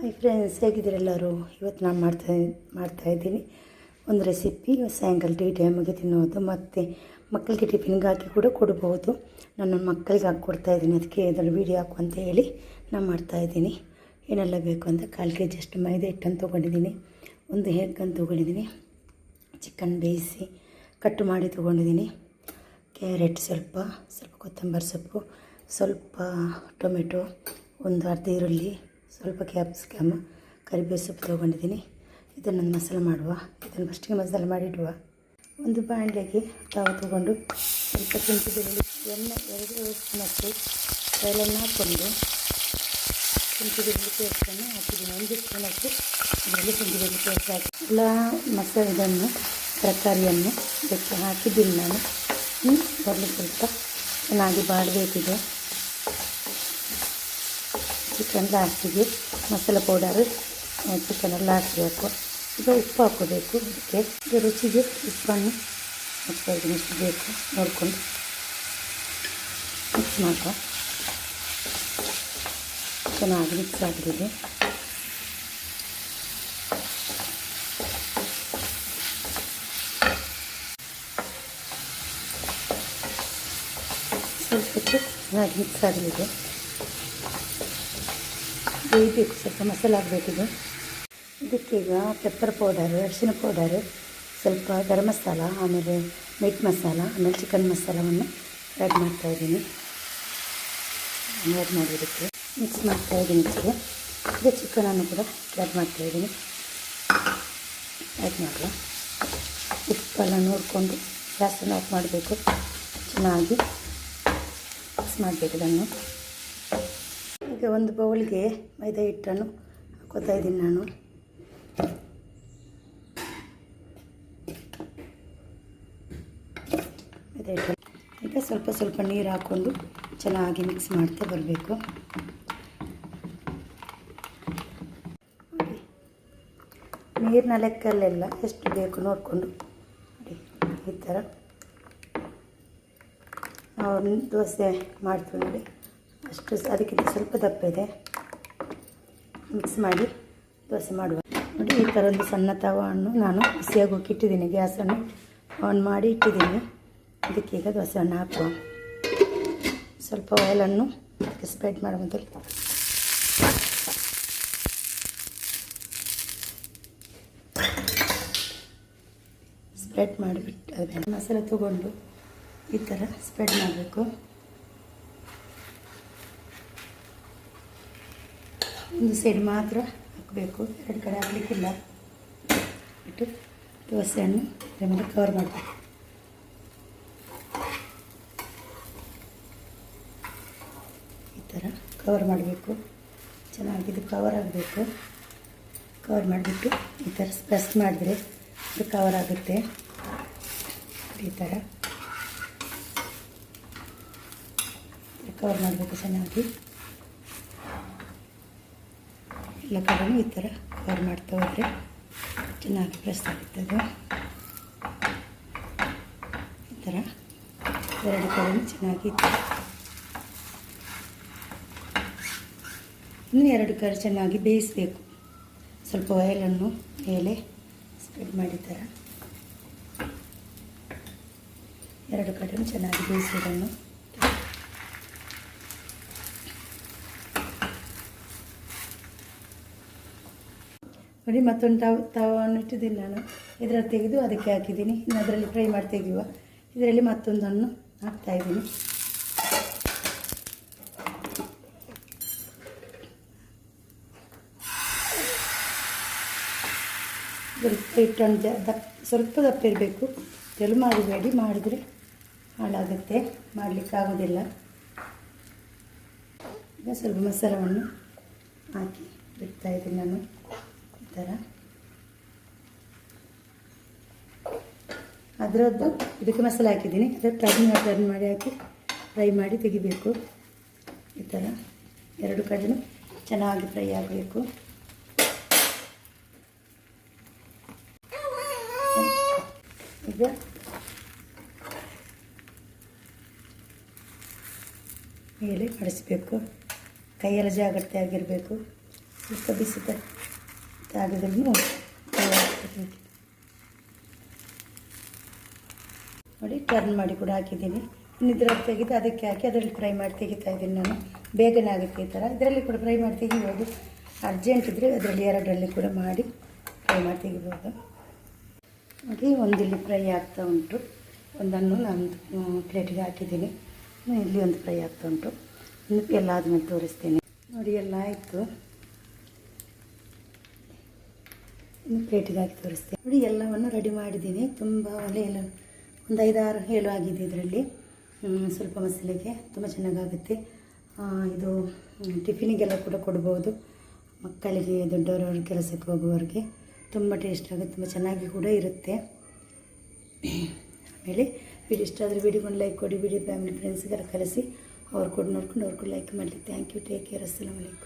Hi friends ಹೇಗಿದ್ದೀರೆಲ್ಲರೂ ಇವತ್ತು ನಾನು ಮಾಡ್ತಾ ಮಾಡ್ತಾಯಿದ್ದೀನಿ ಒಂದು ರೆಸಿಪಿ ಸಾಯಂಕಾಲ ಟೀ ಟೈಮಿಗೆ ತಿನ್ನೋದು. ಮತ್ತು ಮಕ್ಕಳಿಗೆ ಟಿಫಿನ್ಗೆ ಹಾಕಿ ಕೂಡ ಕೊಡ್ಬೋದು. ನಾನು ನನ್ನ ಮಕ್ಕಳಿಗೆ ಹಾಕಿ ಕೊಡ್ತಾಯಿದ್ದೀನಿ ಅದಕ್ಕೆ ಅದರಲ್ಲಿ ವೀಡಿಯೋ ಹಾಕು ಅಂತ ಹೇಳಿ ನಾನು ಮಾಡ್ತಾಯಿದ್ದೀನಿ ಏನೆಲ್ಲ ಬೇಕು ಅಂತ ಕಾಲು ಕೆ ಜಸ್ಟ್ ಮೈದೆ ಹಿಟ್ಟನ್ನು ತೊಗೊಂಡಿದ್ದೀನಿ. ಒಂದು ಹೆಗ್ಗನ್ನು ತೊಗೊಂಡಿದ್ದೀನಿ. ಚಿಕನ್ ಬೇಯಿಸಿ ಕಟ್ ಮಾಡಿ ತೊಗೊಂಡಿದ್ದೀನಿ. ಕ್ಯಾರೆಟ್ ಸ್ವಲ್ಪ ಸ್ವಲ್ಪ ಕೊತ್ತಂಬರಿ ಸೊಪ್ಪು, ಸ್ವಲ್ಪ ಟೊಮೆಟೊ, ಒಂದು ಅರ್ಧ ಈರುಳ್ಳಿ ಸ್ವಲ್ಪ ಕ್ಯಾಪ್ಸಿಕಮ್ ಕರಿಬೇವು ಸೊಪ್ಪು ತೊಗೊಂಡಿದ್ದೀನಿ. ಇದನ್ನು ಮಸಾಲೆ ಮಾಡುವ. ಇದನ್ನು ಫಸ್ಟಿಗೆ ಮಸಾಲೆ ಮಾಡಿಡುವ ಒಂದು ಬಾಣಲೆಗೆ ತಾವು ತೊಗೊಂಡು ಸ್ವಲ್ಪ ಕೆಂಪು ಬೆಳ್ಳುಳ್ಳಿ ಎಣ್ಣೆ, ಎರಡು ಸ್ಪೂನಷ್ಟು ಕೈಲನ್ನು ಹಾಕ್ಕೊಂಡು ಕೆಂಪು ಬೆಳ್ಳುಳ್ಳಿ ಪೇಸ್ಟನ್ನು ಹಾಕಿದ್ದೀನಿ. ಒಂದು ಸ್ಪೂನಷ್ಟು ಅದರಲ್ಲಿ ಕೆಂಪು ಬೆಳ್ಳುಳ್ಳಿ ಪೇಸ್ಟ್ ಹಾಕಿ ಎಲ್ಲ ಮಸಾಲೆ ಇದನ್ನು ತರಕಾರಿಯನ್ನು ಬೆಚ್ಚ ಹಾಕಿದ್ದೀನಿ ನಾನು. ಬರಲಿ ಸ್ವಲ್ಪ. ಚೆನ್ನಾಗಿ ಬಾಡಬೇಕಿದೆ. ಚಿಕನ್ ಲಾಸ್ಟಿಗೆ ಮಸಾಲೆ ಪೌಡರ್ ಚಿಕನ್ ಲಾಸ್ಟಿಗೆ ಹಾಕುವ ಈಗ ಉಪ್ಪು ಹಾಕೋಬೇಕು ಅದಕ್ಕೆ ಈಗ ರುಚಿಗೆ ಉಪ್ಪನ್ನು ಹಾಕ್ತಾ ಇದ್ದೀನಿ ಎಷ್ಟು ಬೇಕು ನೋಡಿಕೊಂಡು ಮಿಕ್ಸ್ ಮಾಡುವ ಚೆನ್ನಾಗಿ ಮಿಕ್ಸ್ ಆಗಲಿದೆ ಸ್ವಲ್ಪ ಹೊತ್ತು ಚೆನ್ನಾಗಿ ಮಿಕ್ಸ್ ಆಗಲಿದೆ ಬೇಯಬೇಕು ಸ್ವಲ್ಪ ಮಸಾಲೆ ಹಾಕಬೇಕಿದೆ. ಇದಕ್ಕೀಗ ಪೆಪ್ಪರ್ ಪೌಡರು ಅರಿಶಿನ ಪೌಡರು ಸ್ವಲ್ಪ ಗರಂ ಮಸಾಲ, ಆಮೇಲೆ ಮೀಟ್ ಮಸಾಲ, ಆಮೇಲೆ ಚಿಕನ್ ಮಸಾಲವನ್ನು ಆ್ಯಡ್ ಮಾಡ್ತಾಯಿದ್ದೀನಿ ಆ್ಯಡ್ ಮಾಡೋದಕ್ಕೆ ಮಿಕ್ಸ್ ಮಾಡ್ತಾಯಿದ್ದೀನಿ ಇದಕ್ಕೆ ಈಗ ಚಿಕನನ್ನು ಕೂಡ ಆ್ಯಡ್ ಮಾಡ್ತಾಯಿದ್ದೀನಿ ಆ್ಯಡ್ ಮಾಡಲ್ಲ ಉಪ್ಪೆಲ್ಲ ನೋಡಿಕೊಂಡು ಗ್ಯಾಸನ್ನು ಆಫ್ ಮಾಡಬೇಕು. ಚೆನ್ನಾಗಿ ಮಿಕ್ಸ್ ಮಾಡಬೇಕು ಇದನ್ನು. ಈಗ ಒಂದು ಬೌಲ್ಗೆ ಮೈದಾ ಹಿಟ್ಟನ್ನು ಹಾಕೋತಾ ಇದ್ದೀನಿ ನಾನು. ಮೈದಾ ಹಿಟ್ಟು ಈಗ ಸ್ವಲ್ಪ ಸ್ವಲ್ಪ ನೀರು ಹಾಕ್ಕೊಂಡು ಚೆನ್ನಾಗಿ ಮಿಕ್ಸ್ ಮಾಡ್ತಾ ಬರಬೇಕು. ನೀರಿನ ಲೆಕ್ಕಲ್ಲೆಲ್ಲ ಎಷ್ಟು ಬೇಕು ನೋಡಿಕೊಂಡು. ನೋಡಿ, ಈ ಥರ. ನಾವು ದೋಸೆ ಮಾಡ್ತೀವಿ ನೋಡಿ. ಅಷ್ಟು ಅದಕ್ಕಿಂತ ಸ್ವಲ್ಪ ದಪ್ಪ ಇದೆ. ಮಿಕ್ಸ್ ಮಾಡಿ ದೋಸೆ ಮಾಡುವ. ನೋಡಿ, ಈ ಥರ ಒಂದು ಸಣ್ಣ ತವನ್ನು ನಾನು ಬಿಸಿಯಾಗೋಕೆ ಇಟ್ಟಿದ್ದೀನಿ. ಗ್ಯಾಸನ್ನು ಆನ್ ಮಾಡಿ ಇಟ್ಟಿದ್ದೀನಿ. ಅದಕ್ಕೀಗ ದೋಸೆ ಹಣ್ಣು ಹಾಕುವ. ಸ್ವಲ್ಪ ಆಯಿಲನ್ನು ಸ್ಪ್ರೆಡ್ ಮಾಡೋ ಮೊದಲು. ಸ್ಪ್ರೆಡ್ ಮಾಡಿಬಿಟ್ಟು ಮಸಾಲೆ ತಗೊಂಡು ಈ ಥರ ಸ್ಪ್ರೆಡ್ ಮಾಡಬೇಕು. ಒಂದು ಸೈಡ್ ಮಾತ್ರ ಹಾಕಬೇಕು. ಎರಡು ಕಡೆ ಹಾಕಲಿಕ್ಕಿಲ್ಲ. ಬಿಟ್ಟು ದೋಸೆಯನ್ನು ಅದರ ಮೇಲೆ ಕವರ್ ಮಾಡಬೇಕು. ಈ ಥರ ಕವರ್ ಮಾಡಬೇಕು. ಚೆನ್ನಾಗಿ ಇದು ಕವರ್ ಆಗಬೇಕು. ಕವರ್ ಮಾಡಿಬಿಟ್ಟು ಈ ಥರ ಪ್ರೆಸ್ ಮಾಡಿದ್ರೆ ಇದು ಕವರ್ ಆಗುತ್ತೆ. ಈ ಥರ ಕವರ್ ಮಾಡಬೇಕು ಚೆನ್ನಾಗಿ. ಎಲ್ಲ ಈ ಥರ ಕವರ್ ಮಾಡ್ತಾ ಹೋದರೆ ಚೆನ್ನಾಗಿ ಪ್ರೆಸ್ ಆಗುತ್ತದೆ ಈ ಥರ ಎರಡು ಕಡೆನೂ ಚೆನ್ನಾಗಿ ಇನ್ನು ಎರಡು ಕಡೆ ಚೆನ್ನಾಗಿ ಬೇಯಿಸಬೇಕು. ಸ್ವಲ್ಪ ಆಯಿಲನ್ನು ಮೇಲೆ ಸ್ಪ್ರೆಡ್ ಮಾಡಿ ಈ ಥರ. ಎರಡು ಕಡೆಯೂ ಚೆನ್ನಾಗಿ ಬೇಯಿಸೋದನ್ನು ನೋಡಿ, ಮತ್ತೊಂದು ತವ, ತವನ್ನು ಇಟ್ಟಿದ್ದೀನಿ ನಾನು. ಇದರಲ್ಲಿ ತೆಗೆದು ಅದಕ್ಕೆ ಹಾಕಿದ್ದೀನಿ. ಇನ್ನು ಅದರಲ್ಲಿ ಫ್ರೈ ಮಾಡಿ ತೆಗೆಯುವ. ಇದರಲ್ಲಿ ಮತ್ತೊಂದನ್ನು ಹಾಕ್ತಾಯಿದ್ದೀನಿ ಸ್ವಲ್ಪ ಹಿಟ್ಟನ್ನು ದಪ್ಪ, ಸ್ವಲ್ಪ ದಪ್ಪ ಇರಬೇಕು. ತೆಳು ಮಾಡಬೇಡಿ ಮಾಡಿದರೆ ಹಾಳಾಗುತ್ತೆ. ಮಾಡಲಿಕ್ಕೆ ಆಗೋದಿಲ್ಲ. ಈಗ ಸ್ವಲ್ಪ ಮೊಸರವನ್ನು ಹಾಕಿ ಬಿಡ್ತಾಯಿದ್ದೀನಿ ನಾನು. ಥರ ಅದರದ್ದು ಇದಕ್ಕೆ ಮಸಾಲೆ ಹಾಕಿದ್ದೀನಿ. ಅದರ ಟರ್ನ್ ಟರ್ನ್ ಮಾಡಿ ಹಾಕಿ ಫ್ರೈ ಮಾಡಿ ತೆಗಿಬೇಕು. ಈ ಥರ ಎರಡು ಕಡೆಯೂ ಚೆನ್ನಾಗಿ ಫ್ರೈ ಆಗಬೇಕು. ಈಗ ಮೇಲೆ ಮಡಿಸ್ಬೇಕು ಕೈಯೆಲ್ಲ ಜಾಗ್ರತೆ ಆಗಿರಬೇಕು. ಸ್ವಲ್ಪ ಬಿಸಿದ ಜಾಗದಲ್ಲಿ ನೋಡಿ. ಟರ್ನ್ ಮಾಡಿ ಕೂಡ ಹಾಕಿದ್ದೀನಿ. ಇನ್ನು ಇದ್ರಲ್ಲಿ ತೆಗೆದು ಅದಕ್ಕೆ ಹಾಕಿ ಅದರಲ್ಲಿ ಫ್ರೈ ಮಾಡಿ ತೆಗಿತಾ ಇದ್ದೀನಿ ನಾನು. ಬೇಗನೆ ಆಗುತ್ತೆ ಈ ಥರ. ಇದರಲ್ಲಿ ಕೂಡ ಫ್ರೈ ಮಾಡಿ ತೆಗಿಬೋದು. ಅರ್ಜೆಂಟ್ ಇದ್ದರೆ ಅದರಲ್ಲಿ ಎರಡರಲ್ಲಿ ಕೂಡ ಮಾಡಿ ಫ್ರೈ ಮಾಡಿ ತೆಗಿಬೋದು. ನೋಡಿ ಒಂದಿಲ್ಲಿ ಫ್ರೈ ಆಗ್ತಾ ಉಂಟು. ಒಂದನ್ನು ನಾನು ಪ್ಲೇಟಿಗೆ ಹಾಕಿದ್ದೀನಿ. ಇಲ್ಲಿ ಒಂದು ಫ್ರೈ ಆಗ್ತಾ ಉಂಟು. ಇನ್ನು ಎಲ್ಲ ಆದಮೇಲೆ ತೋರಿಸ್ತೀನಿ. ನೋಡಿ, ಎಲ್ಲ ಆಯಿತು ಇನ್ನು ಪ್ಲೇಟಿಗೆ ಹಾಕಿ ತೋರಿಸ್ತೀನಿ. ನೋಡಿ, ಎಲ್ಲವನ್ನು ರೆಡಿ ಮಾಡಿದ್ದೀನಿ. ತುಂಬ ಒಲೆ ಎಲ್ಲ ಒಂದು ಐದಾರು ಏಳು ಆಗಿದೆ ಇದರಲ್ಲಿ. ಸ್ವಲ್ಪ ಮಸಾಲೆಗೆ ತುಂಬ ಚೆನ್ನಾಗಾಗುತ್ತೆ. ಇದು ಟಿಫಿನಿಗೆಲ್ಲ ಕೂಡ ಕೊಡ್ಬೋದು. ಮಕ್ಕಳಿಗೆ, ದೊಡ್ಡವರವ್ರ ಕೆಲಸಕ್ಕೆ ಹೋಗುವವರಿಗೆ ತುಂಬ ಟೇಸ್ಟ್ ಆಗುತ್ತೆ, ತುಂಬ ಚೆನ್ನಾಗಿ ಕೂಡ ಇರುತ್ತೆ. ಆಮೇಲೆ ವಿಡಿಯೋ ಇಷ್ಟ ಆದರೆ ವಿಡಿಯೋಗೊಂದು ಲೈಕ್ ಕೊಡಿ, ವಿಡಿಯೋ ಫ್ಯಾಮಿಲಿ ಫ್ರೆಂಡ್ಸ್ಗೆಲ್ಲ ಕಲಿಸಿ ಅವ್ರು ಕೂಡ ನೋಡ್ಕೊಂಡು ಅವ್ರು ಕೂಡ ಲೈಕ್ ಮಾಡಲಿ ಥ್ಯಾಂಕ್ ಯು ಟೇಕ್ ಕೇರ್ ಅಸ್ಸಲಾಮ್ ಅಲೈಕುಮ್